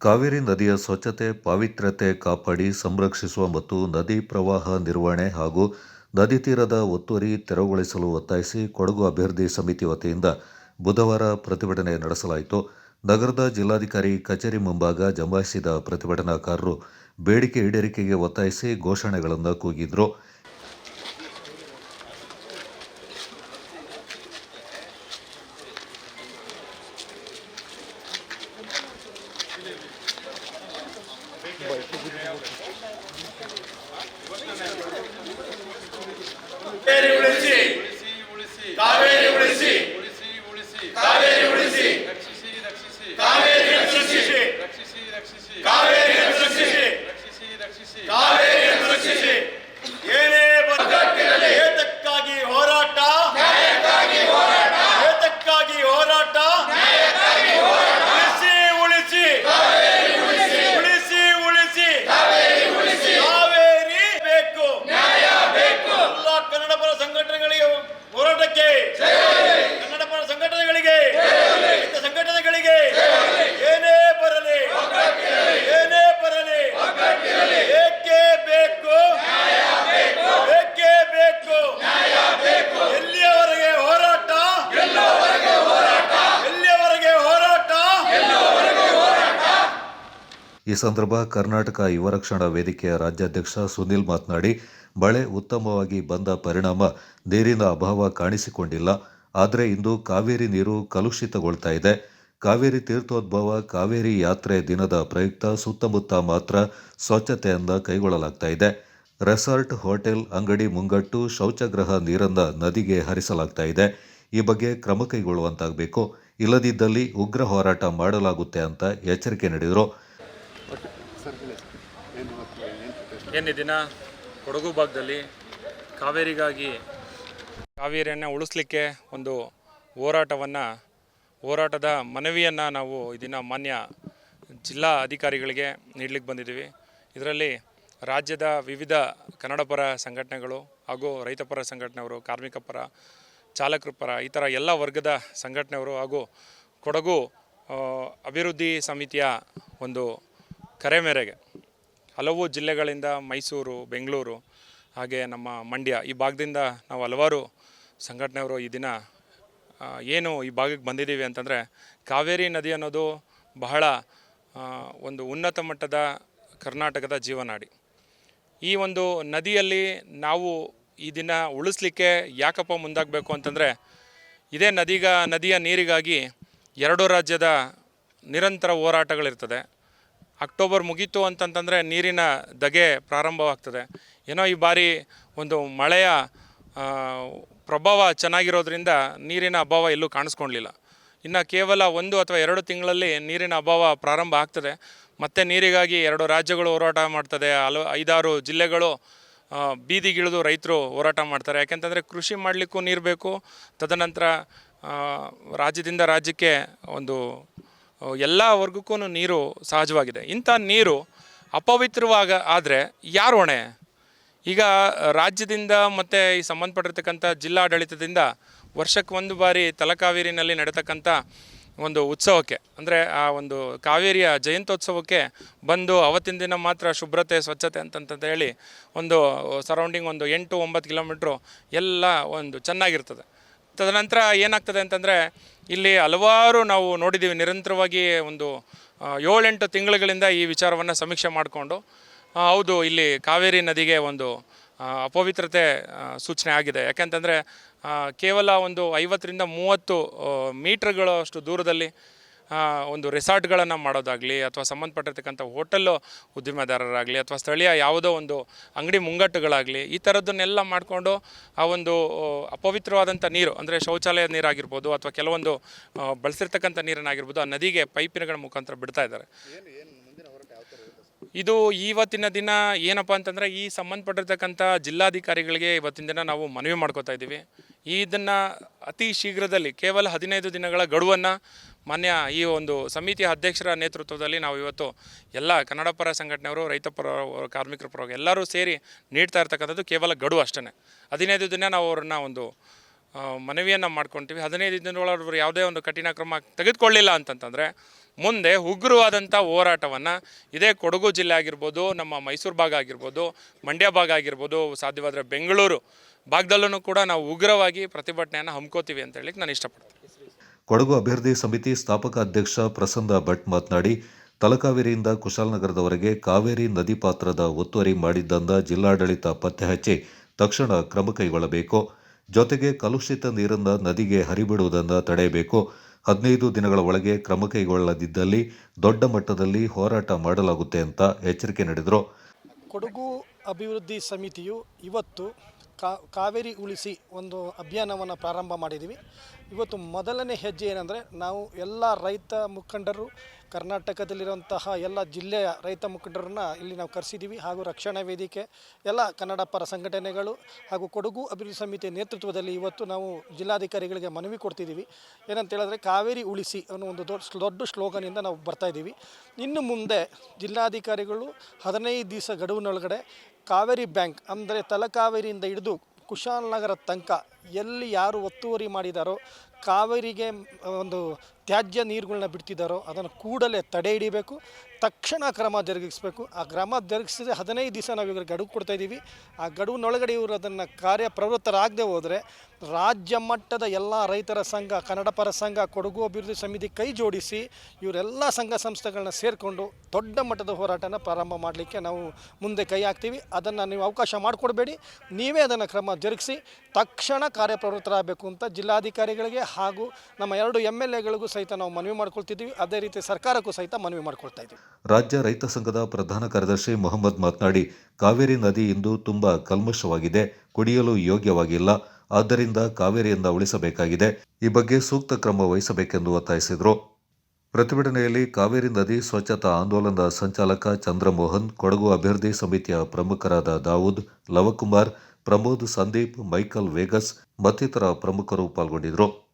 ಕಾವೇರಿ ನದಿಯ ಸ್ವಚ್ಛತೆ ಪಾವಿತ್ರ್ಯತೆ ಕಾಪಾಡಿ ಸಂರಕ್ಷಿಸುವ ಮತ್ತು ನದಿ ಪ್ರವಾಹ ನಿರ್ವಹಣೆ ಹಾಗೂ ನದಿ ತೀರದ ಒತ್ತುವರಿ ತೆರವುಗೊಳಿಸಲು ಒತ್ತಾಯಿಸಿ ಕೊಡಗು ಅಭಿವೃದ್ಧಿ ಸಮಿತಿ ವತಿಯಿಂದ ಬುಧವಾರ ಪ್ರತಿಭಟನೆ ನಡೆಸಲಾಯಿತು. ನಗರದ ಜಿಲ್ಲಾಧಿಕಾರಿ ಕಚೇರಿ ಮುಂಭಾಗ ಜಮಾಯಿಸಿದ ಪ್ರತಿಭಟನಾಕಾರರು ಬೇಡಿಕೆ ಈಡೇರಿಕೆಗೆ ಒತ್ತಾಯಿಸಿ ಘೋಷಣೆಗಳನ್ನು ಕೂಗಿದ್ರು ಕಾವೇರಿ ಉಳಿಸಿ ಉಳಿಸಿ ಉಳಿಸಿ ಕಾವೇರಿ ಉಳಿಸಿ ಉಳಿಸಿ ಉಳಿಸಿ ಕಾವೇರಿ ಉಳಿಸಿ ರಕ್ಷಿಸಿ ರಕ್ಷಿಸಿ ಕಾವೇರಿ ರಕ್ಷಿಸಿ ರಕ್ಷಿಸಿ ರಕ್ಷಿಸಿ ಕಾವೇರಿ ರಕ್ಷಿಸಿ ರಕ್ಷಿಸಿ ರಕ್ಷಿಸಿ ಕಾವೇರಿ ರಕ್ಷಿಸಿ ಏನೇ ಬರಲಿ ಏತಕ್ಕಾಗಿ ಹೋರಾಟ ಏತಕ್ಕಾಗಿ ಹೋರಾಟ ಉಳಿಸಿ ಉಳಿಸಿ ಉಳಿಸಿ ಉಳಿಸಿ ಕಾವೇರಿ ಬೇಕು ಎಲ್ಲ ಕನ್ನಡ ಪರ ಸಂಘಟನೆಗಳಿಗೆ ಹೋರಾಟಕ್ಕೆ ಕನ್ನಡ ಪರ ಸಂಘಟನೆಗಳಿಗೆ ರೈತ ಸಂಘಟನೆಗಳಿಗೆ ಏನೇ ಬರಲಿ ಏನೇ ಬರಲಿ ಏಕೆ ಬೇಕು ಏಕೆ ಬೇಕು ಎಲ್ಲಿಯವರೆಗೆ ಹೋರಾಟ ಎಲ್ಲಿಯವರೆಗೆ ಹೋರಾಟ ಈ ಸಂದರ್ಭ ಕರ್ನಾಟಕ ಯುವ ರಕ್ಷಣಾ ವೇದಿಕೆಯ ರಾಜ್ಯಾಧ್ಯಕ್ಷ ಸುನಿಲ್ ಮಾತನಾಡಿ ಮಳೆ ಉತ್ತಮವಾಗಿ ಬಂದ ಪರಿಣಾಮ ನೀರಿನ ಅಭಾವ ಕಾಣಿಸಿಕೊಂಡಿಲ್ಲ. ಆದರೆ ಇಂದು ಕಾವೇರಿ ನೀರು ಕಲುಷಿತಗೊಳ್ತಾ ಇದೆ. ಕಾವೇರಿ ತೀರ್ಥೋದ್ಭವ, ಕಾವೇರಿ ಯಾತ್ರೆ ದಿನದ ಪ್ರಯುಕ್ತ ಸುತ್ತಮುತ್ತ ಮಾತ್ರ ಸ್ವಚ್ಛತೆಯನ್ನು ಕೈಗೊಳ್ಳಲಾಗ್ತಾ ಇದೆ. ರೆಸಾರ್ಟ್, ಹೋಟೆಲ್, ಅಂಗಡಿ ಮುಂಗಟ್ಟು, ಶೌಚಗ್ರಹ ನೀರನ್ನು ನದಿಗೆ ಹರಿಸಲಾಗ್ತಾ ಇದೆ. ಈ ಬಗ್ಗೆ ಕ್ರಮ ಕೈಗೊಳ್ಳುವಂತಾಗಬೇಕು. ಇಲ್ಲದಿದ್ದಲ್ಲಿ ಉಗ್ರ ಹೋರಾಟ ಮಾಡಲಾಗುತ್ತೆ ಅಂತ ಎಚ್ಚರಿಕೆ ನೀಡಿದರು. ಏನು ದಿನ ಕೊಡಗು ಭಾಗದಲ್ಲಿ ಕಾವೇರಿಗಾಗಿ ಕಾವೇರಿಯನ್ನು ಉಳಿಸ್ಲಿಕ್ಕೆ ಒಂದು ಹೋರಾಟವನ್ನು, ಹೋರಾಟದ ಮನವಿಯನ್ನು ನಾವು ಈ ದಿನ ಮಾನ್ಯ ಜಿಲ್ಲಾ ಅಧಿಕಾರಿಗಳಿಗೆ ನೀಡಲಿಕ್ಕೆ ಬಂದಿದ್ದೀವಿ ಇದರಲ್ಲಿ ರಾಜ್ಯದ ವಿವಿಧ ಕನ್ನಡಪರ ಸಂಘಟನೆಗಳು ಹಾಗೂ ರೈತಪರ ಸಂಘಟನೆಯವರು, ಕಾರ್ಮಿಕ ಪರ, ಚಾಲಕರ ಪರ, ಈ ಥರ ಎಲ್ಲ ವರ್ಗದ ಸಂಘಟನೆಯವರು ಹಾಗೂ ಕೊಡಗು ಅಭಿವೃದ್ಧಿ ಸಮಿತಿಯ ಒಂದು ಕರೆ ಮೇರೆಗೆ ಹಲವು ಜಿಲ್ಲೆಗಳಿಂದ ಮೈಸೂರು, ಬೆಂಗಳೂರು, ಹಾಗೆ ನಮ್ಮ ಮಂಡ್ಯ ಈ ಭಾಗದಿಂದ ನಾವು ಹಲವಾರು ಸಂಘಟನೆಯವರು ಈ ದಿನ ಏನು ಈ ಭಾಗಕ್ಕೆ ಬಂದಿದ್ದೀವಿ ಅಂತಂದರೆ ಕಾವೇರಿ ನದಿ ಅನ್ನೋದು ಬಹಳ ಒಂದು ಉನ್ನತ ಮಟ್ಟದ ಕರ್ನಾಟಕದ ಜೀವನಾಡಿ. ಈ ಒಂದು ನದಿಯಲ್ಲಿ ನಾವು ಈ ದಿನ ಉಳಿಸ್ಲಿಕ್ಕೆ ಯಾಕಪ್ಪ ಮುಂದಾಗಬೇಕು ಅಂತಂದರೆ ಇದೇ ನದಿಗ, ನದಿಯ ನೀರಿಗಾಗಿ ಎರಡು ರಾಜ್ಯದ ನಿರಂತರ ಹೋರಾಟಗಳಿರ್ತದೆ. ಅಕ್ಟೋಬರ್ ಮುಗೀತು ಅಂತಂತಂದರೆ ನೀರಿನ ಧಗೆ ಪ್ರಾರಂಭವಾಗ್ತದೆ. ಏನೋ ಈ ಬಾರಿ ಒಂದು ಮಳೆಯ ಪ್ರಭಾವ ಚೆನ್ನಾಗಿರೋದ್ರಿಂದ ನೀರಿನ ಅಭಾವ ಎಲ್ಲೂ ಕಾಣಿಸ್ಕೊಳ್ಲಿಲ್ಲ ಇನ್ನು ಕೇವಲ ಒಂದು ಅಥವಾ ಎರಡು ತಿಂಗಳಲ್ಲಿ ನೀರಿನ ಅಭಾವ ಪ್ರಾರಂಭ ಆಗ್ತದೆ. ಮತ್ತೆ ನೀರಿಗಾಗಿ ಎರಡು ರಾಜ್ಯಗಳು ಹೋರಾಟ ಮಾಡ್ತದೆ. ಹಲವು ಐದಾರು ಜಿಲ್ಲೆಗಳು ಬೀದಿಗಿಳಿದು ರೈತರು ಹೋರಾಟ ಮಾಡ್ತಾರೆ. ಯಾಕೆಂತಂದರೆ ಕೃಷಿ ಮಾಡಲಿಕ್ಕೂ ನೀರು ಬೇಕು. ತದನಂತರ ರಾಜ್ಯದಿಂದ ರಾಜ್ಯಕ್ಕೆ ಒಂದು ಎಲ್ಲ ವರ್ಗಕ್ಕೂ ನೀರು ಸಹಜವಾಗಿದೆ. ಇಂಥ ನೀರು ಅಪವಿತ್ರವಾಗ ಆದರೆ ಯಾರು ಹೊಣೆ? ಈಗ ರಾಜ್ಯದಿಂದ ಮತ್ತು ಈ ಸಂಬಂಧಪಟ್ಟಿರ್ತಕ್ಕಂಥ ಜಿಲ್ಲಾಡಳಿತದಿಂದ ವರ್ಷಕ್ಕೆ ಒಂದು ಬಾರಿ ತಲಕಾವೇರಿನಲ್ಲಿ ನಡೀತಕ್ಕಂಥ ಒಂದು ಉತ್ಸವಕ್ಕೆ, ಅಂದರೆ ಆ ಒಂದು ಕಾವೇರಿಯ ಜಯಂತ್ಯೋತ್ಸವಕ್ಕೆ ಬಂದು ಅವತ್ತಿನ ದಿನ ಮಾತ್ರ ಶುಭ್ರತೆ, ಸ್ವಚ್ಛತೆ ಅಂತಂತ ಹೇಳಿ ಒಂದು ಸರೌಂಡಿಂಗ್ ಒಂದು ಎಂಟು ಒಂಬತ್ತು ಕಿಲೋಮೀಟ್ರು ಎಲ್ಲ ಒಂದು ಚೆನ್ನಾಗಿರ್ತದೆ. ತದನಂತರ ಏನಾಗ್ತದೆ ಅಂತಂದರೆ ಇಲ್ಲಿ ಹಲವಾರು ನಾವು ನೋಡಿದ್ದೀವಿ ನಿರಂತರವಾಗಿ ಒಂದು ಏಳೆಂಟು ತಿಂಗಳುಗಳಿಂದ ಈ ವಿಚಾರವನ್ನು ಸಮೀಕ್ಷೆ ಮಾಡಿಕೊಂಡು ಹೌದು, ಇಲ್ಲಿ ಕಾವೇರಿ ನದಿಗೆ ಒಂದು ಅಪವಿತ್ರತೆ ಸೂಚನೆ ಆಗಿದೆ. ಯಾಕೆಂತಂದರೆ ಕೇವಲ ಒಂದು ಐವತ್ತರಿಂದ ಮೂವತ್ತು ಮೀಟ್ರ್ಗಳಷ್ಟು ದೂರದಲ್ಲಿ ಒಂದು ರೆಸಾರ್ಟ್ಗಳನ್ನು ಮಾಡೋದಾಗಲಿ ಅಥವಾ ಸಂಬಂಧಪಟ್ಟಿರ್ತಕ್ಕಂಥ ಹೋಟೆಲ್ಲು ಉದ್ದಿಮೆದಾರರಾಗಲಿ ಅಥವಾ ಸ್ಥಳೀಯ ಯಾವುದೋ ಒಂದು ಅಂಗಡಿ ಮುಂಗಟ್ಟುಗಳಾಗಲಿ ಈ ಥರದ್ದನ್ನೆಲ್ಲ ಮಾಡಿಕೊಂಡು ಆ ಒಂದು ಅಪವಿತ್ರವಾದಂಥ ನೀರು ಅಂದರೆ ಶೌಚಾಲಯದ ನೀರಾಗಿರ್ಬೋದು ಅಥವಾ ಕೆಲವೊಂದು ಬಳಸಿರ್ತಕ್ಕಂಥ ನೀರನ್ನಾಗಿರ್ಬೋದು ಆ ನದಿಗೆ ಪೈಪಿನಗಳ ಮುಖಾಂತರ ಬಿಡ್ತಾ ಇದ್ದಾರೆ. ಇದು ಇವತ್ತಿನ ದಿನ ಏನಪ್ಪ ಅಂತಂದರೆ ಈ ಸಂಬಂಧಪಟ್ಟಿರ್ತಕ್ಕಂಥ ಜಿಲ್ಲಾಧಿಕಾರಿಗಳಿಗೆ ಇವತ್ತಿನ ದಿನ ನಾವು ಮನವಿ ಮಾಡ್ಕೋತಾ ಇದ್ದೀವಿ. ಇದನ್ನು ಅತಿ ಶೀಘ್ರದಲ್ಲಿ ಕೇವಲ ಹದಿನೈದು ದಿನಗಳ ಗಡುವನ್ನು ಮಾನ್ಯ ಈ ಒಂದು ಸಮಿತಿಯ ಅಧ್ಯಕ್ಷರ ನೇತೃತ್ವದಲ್ಲಿ ನಾವು ಇವತ್ತು ಎಲ್ಲ ಕನ್ನಡ ಪರ ಸಂಘಟನೆಯವರು, ರೈತ ಪರ ಕಾರ್ಮಿಕರ ಪರವಾಗಿ ಎಲ್ಲರೂ ಸೇರಿ ನೀಡ್ತಾ ಇರ್ತಕ್ಕಂಥದ್ದು ಕೇವಲ ಗಡುವು ಅಷ್ಟೇ ಹದಿನೈದು ದಿನ ನಾವು ಅವ್ರನ್ನ ಒಂದು ಮನವಿಯನ್ನು ಮಾಡ್ಕೊತೀವಿ. ಹದಿನೈದು ದಿನದೊಳಗೆ ಯಾವುದೇ ಒಂದು ಕಠಿಣ ಕ್ರಮ ತೆಗೆದುಕೊಳ್ಳಿಲ್ಲ ಅಂತಂತಂದರೆ, ಮುಂದೆ ಉಗ್ರವಾದಂಥ ಹೋರಾಟವನ್ನು ಇದೇ ಕೊಡಗು ಜಿಲ್ಲೆ ಆಗಿರ್ಬೋದು, ನಮ್ಮ ಮೈಸೂರು ಭಾಗ ಆಗಿರ್ಬೋದು, ಮಂಡ್ಯ ಭಾಗ ಆಗಿರ್ಬೋದು, ಸಾಧ್ಯವಾದರೆ ಬೆಂಗಳೂರು ಭಾಗದಲ್ಲೂ ಕೂಡ ನಾವು ಉಗ್ರವಾಗಿ ಪ್ರತಿಭಟನೆಯನ್ನು ಹಮ್ಕೋತೀವಿ ಅಂತ ಹೇಳಲಿಕ್ಕೆ ನಾನು ಇಷ್ಟಪಡ್ತೀನಿ. ಕೊಡಗು ಅಭಿವೃದ್ಧಿ ಸಮಿತಿ ಸ್ಥಾಪಕ ಅಧ್ಯಕ್ಷ ಪ್ರಸನ್ನ ಭಟ್ ಮಾತನಾಡಿ, ತಲಕಾವೇರಿಯಿಂದ ಕುಶಾಲನಗರದವರೆಗೆ ಕಾವೇರಿ ನದಿ ಪಾತ್ರದ ಒತ್ತುವರಿ ಮಾಡಿದ್ದಂದ ಜಿಲ್ಲಾಡಳಿತ ಪತ್ತೆ ಹಚ್ಚಿ ತಕ್ಷಣ ಕ್ರಮ ಕೈಗೊಳ್ಳಬೇಕು. ಜೊತೆಗೆ ಕಲುಷಿತ ನೀರನ್ನು ನದಿಗೆ ಹರಿಬಿಡುವುದನ್ನು ತಡೆಯಬೇಕು. ಹದಿನೈದು ದಿನಗಳ ಒಳಗೆ ಕ್ರಮ ಕೈಗೊಳ್ಳದಿದ್ದಲ್ಲಿ ದೊಡ್ಡ ಮಟ್ಟದಲ್ಲಿ ಹೋರಾಟ ಮಾಡಲಾಗುತ್ತೆ ಅಂತ ಎಚ್ಚರಿಕೆ ನೀಡಿದರು. ಕೊಡಗು ಅಭಿವೃದ್ಧಿ ಸಮಿತಿಯು ಇವತ್ತು ಕಾವೇರಿ ಉಳಿಸಿ ಒಂದು ಅಭಿಯಾನವನ್ನು ಪ್ರಾರಂಭ ಮಾಡಿದ್ದೀವಿ ಇವತ್ತು ಮೊದಲನೇ ಹೆಜ್ಜೆ ಏನಂದರೆ ನಾವು ಎಲ್ಲ ರೈತ ಮುಖಂಡರು, ಕರ್ನಾಟಕದಲ್ಲಿರುವಂತಹ ಎಲ್ಲ ಜಿಲ್ಲೆಯ ರೈತ ಮುಖಂಡರನ್ನ ಇಲ್ಲಿ ನಾವು ಕರೆಸಿದ್ದೀವಿ ಹಾಗೂ ರಕ್ಷಣಾ ವೇದಿಕೆ, ಎಲ್ಲ ಕನ್ನಡ ಪರ ಸಂಘಟನೆಗಳು ಹಾಗೂ ಕೊಡಗು ಅಭಿವೃದ್ಧಿ ಸಮಿತಿ ನೇತೃತ್ವದಲ್ಲಿ ಇವತ್ತು ನಾವು ಜಿಲ್ಲಾಧಿಕಾರಿಗಳಿಗೆ ಮನವಿ ಕೊಡ್ತಿದ್ದೀವಿ ಏನಂತ ಹೇಳಿದ್ರೆ ಕಾವೇರಿ ಉಳಿಸಿ ಅನ್ನೋ ಒಂದು ದೊಡ್ಡ ದೊಡ್ಡ ಸ್ಲೋಗನಿಂದ ನಾವು ಬರ್ತಾ ಇದ್ದೀವಿ ಇನ್ನು ಮುಂದೆ ಜಿಲ್ಲಾಧಿಕಾರಿಗಳು ಹದಿನೈದು ದಿವಸ ಗಡುವಿನೊಳಗಡೆ ಕಾವೇರಿ ಬ್ಯಾಂಕ್ ಅಂದರೆ ತಲಕಾವೇರಿಯಿಂದ ಹಿಡಿದು ಕುಶಾಲನಗರ ತನಕ ಎಲ್ಲಿ ಯಾರು ಒತ್ತುವರಿ ಮಾಡಿದಾರೋ ಕಾವೇರಿಗೆ ಒಂದು ತ್ಯಾಜ್ಯ ನೀರುಗಳನ್ನ ಬಿಡ್ತಿದ್ದಾರೋ ಅದನ್ನು ಕೂಡಲೇ ತಡೆ ಹಿಡಿಬೇಕು, ತಕ್ಷಣ ಕ್ರಮ ಜರುಗಿಸಬೇಕು. ಆ ಕ್ರಮ ಜರುಗಿಸಿದ್ರೆ ಹದಿನೈದು ದಿವಸ ನಾವು ಇವ್ರಿಗೆ ಗಡುವು ಕೊಡ್ತಾ ಇದ್ದೀವಿ ಆ ಗಡುವಿನೊಳಗಡೆ ಇವರು ಅದನ್ನು ಕಾರ್ಯಪ್ರವೃತ್ತರಾಗದೆ ಹೋದರೆ ರಾಜ್ಯ ಮಟ್ಟದ ಎಲ್ಲ ರೈತರ ಸಂಘ, ಕನ್ನಡ ಪರ ಸಂಘ, ಕೊಡಗು ಅಭಿವೃದ್ಧಿ ಸಮಿತಿ ಕೈ ಜೋಡಿಸಿ ಇವರೆಲ್ಲ ಸಂಘ ಸಂಸ್ಥೆಗಳನ್ನ ಸೇರಿಕೊಂಡು ದೊಡ್ಡ ಮಟ್ಟದ ಹೋರಾಟನ ಪ್ರಾರಂಭ ಮಾಡಲಿಕ್ಕೆ ನಾವು ಮುಂದೆ ಕೈ ಹಾಕ್ತೀವಿ. ಅದನ್ನು ನೀವು ಅವಕಾಶ ಮಾಡಿಕೊಡಬೇಡಿ. ನೀವೇ ಅದನ್ನು ಕ್ರಮ ಜರುಗಿಸಿ, ತಕ್ಷಣ ಕಾರ್ಯಪ್ರವೃತ್ತರಾಗಬೇಕು ಅಂತ ಜಿಲ್ಲಾಧಿಕಾರಿಗಳಿಗೆ ಹಾಗೂ ನಮ್ಮ ಎರಡು ಎಂ ಎಲ್ ಎಗಳಿಗೂ ಸಹಿತ ನಾವು ಮನವಿ ಮಾಡ್ಕೊಳ್ತಿದ್ದೀವಿ. ಅದೇ ರೀತಿ ಸರ್ಕಾರಕ್ಕೂ ಸಹಿತ ಮನವಿ ಮಾಡ್ಕೊಳ್ತಾ ಇದ್ದೀವಿ. ರಾಜ್ಯ ರೈತ ಸಂಘದ ಪ್ರಧಾನ ಕಾರ್ಯದರ್ಶಿ ಮೊಹಮ್ಮದ್ ಮಾತನಾಡಿ, ಕಾವೇರಿ ನದಿ ಇಂದು ತುಂಬ ಕಲ್ಮಶವಾಗಿದೆ, ಕುಡಿಯಲು ಯೋಗ್ಯವಾಗಿಲ್ಲ. ಆದ್ದರಿಂದ ಕಾವೇರಿಯಿಂದ ಉಳಿಸಬೇಕಾಗಿದೆ. ಈ ಬಗ್ಗೆ ಸೂಕ್ತ ಕ್ರಮ ವಹಿಸಬೇಕೆಂದು ಒತ್ತಾಯಿಸಿದರು. ಪ್ರತಿಭಟನೆಯಲ್ಲಿ ಕಾವೇರಿ ನದಿ ಸ್ವಚ್ಛತಾ ಆಂದೋಲನದ ಸಂಚಾಲಕ ಚಂದ್ರಮೋಹನ್, ಕೊಡಗು ಅಭಿವೃದ್ಧಿ ಸಮಿತಿಯ ಪ್ರಮುಖರಾದ ದಾವೂದ್, ಲವಕುಮಾರ್, ಪ್ರಮೋದ್, ಸಂದೀಪ್, ಮೈಕಲ್ ವೇಗಸ್ ಮತ್ತಿತರ ಪ್ರಮುಖರು ಪಾಲ್ಗೊಂಡಿದ್ದರು.